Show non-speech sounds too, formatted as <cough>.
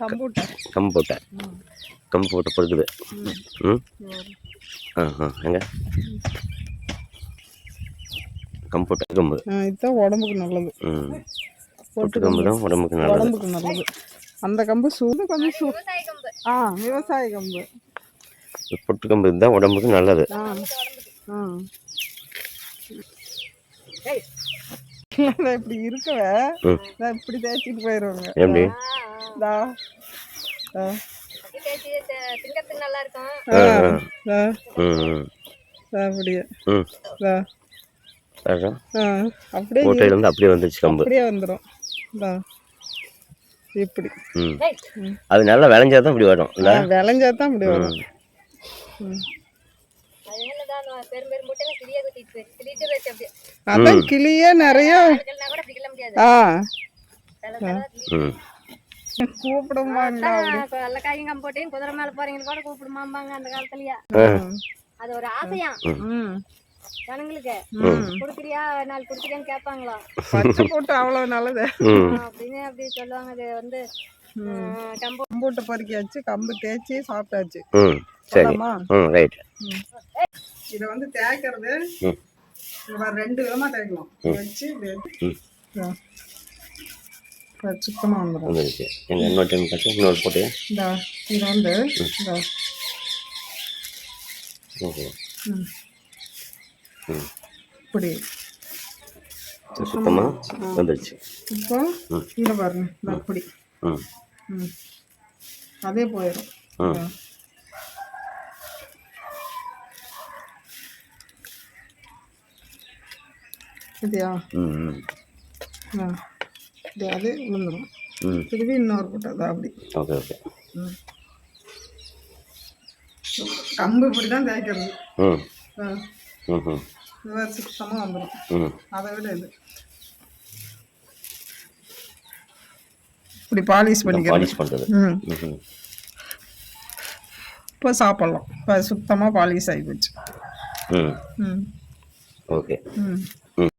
கம்பூட்டை கம்பு போட்டை கம்பு போட்டை பொறுக்குது ம்? ஆ ஆ எங்க? கம்பு போட்டை கம்பு இதுதான் உடம்புக்கு நல்லது. ம். பொட்டு கம்பு தான் உடம்புக்கு நல்லது. உடம்புக்கு நல்லது. அந்த கம்பு சூடு கொஞ்சம் சூ ஆ விவசாய கம்பு. பொட்டு கம்பு தான் உடம்புக்கு நல்லது. ஆ. ஆ. <laughs> நான் இப்படி இருக்கவ ம். நான் இப்படி தேய்ச்சிட்டு போயிடுவாங்க எப்படி அப்படியே. அப்படியே அப்படியே வந்துச்சு கம்பு. அப்படியே வந்துடும் இப்படி. ம். அது நல்லா விளைஞ்சா தான் இப்படி வரும் விளைஞ்சா தான் இப்படி வரும். பெரும் பெரும் மூட்டையில கிளியா குத்திட்டு போயிரு கிளிட்டு போயிடுச்சு அப்படியே அதான் கிளியே நிறைய ஆ. அதான் வெள்ளைக்காயும் கம்போட்டையும் குதிரை மேல போறீங்கன்னு கூட கூப்பிடுமாம்பாங்க அந்த காலத்துலயா. அது ஒரு ஆசையா? ம். ஜனங்களுக்கு. குடுக்குறியா? நாலு குடுக்குறியான்னு கேட்பாங்களா? பச்சை போட்டு அவ்வளோ நல்லது. ம். அப்படின்னு அப்படி சொல்லுவாங்க. அது வந்து கம்போ. கம்பூட்டை பறிக்காச்சு. கம்பு தேய்ச்சி சாப்பிட்டாச்சு. ம். சரி. ஆமா ம் ரைட் இதை வந்து தேய்க்கிறது ரெண்டு விதமாக தேய்க்கணும் வச்சு இப்படி சுத்தமாக வந்துடும் வந்துருச்சு இன்னொரு டைம் பார்த்து இன்னொரு போட்டு. இந்த இது வந்து இந்த. ம். இப்படி. சுத்தமாக வந்துருச்சு. இப்போ பாருங்க இந்த அப்படி ம். ம். அதே போயிடும் ம் ஆ இது அது விழுந்துடும் திருப்பி இன்னொரு போட்டது அப்படி ஓகே ஓகே ம் கம்பு இப்படி தான் தேய்க்கிறது இது வேறு சுத்தமாக வந்துடும் அதை விட இது இப்படி பாலிஷ் பண்ணிக்கிறது பாலிஷ் பண்ணுறது இப்போ சாப்பிட்லாம் இப்போ சுத்தமாக பாலிஷ் ஆகி போச்சு ம் ஓகே ம்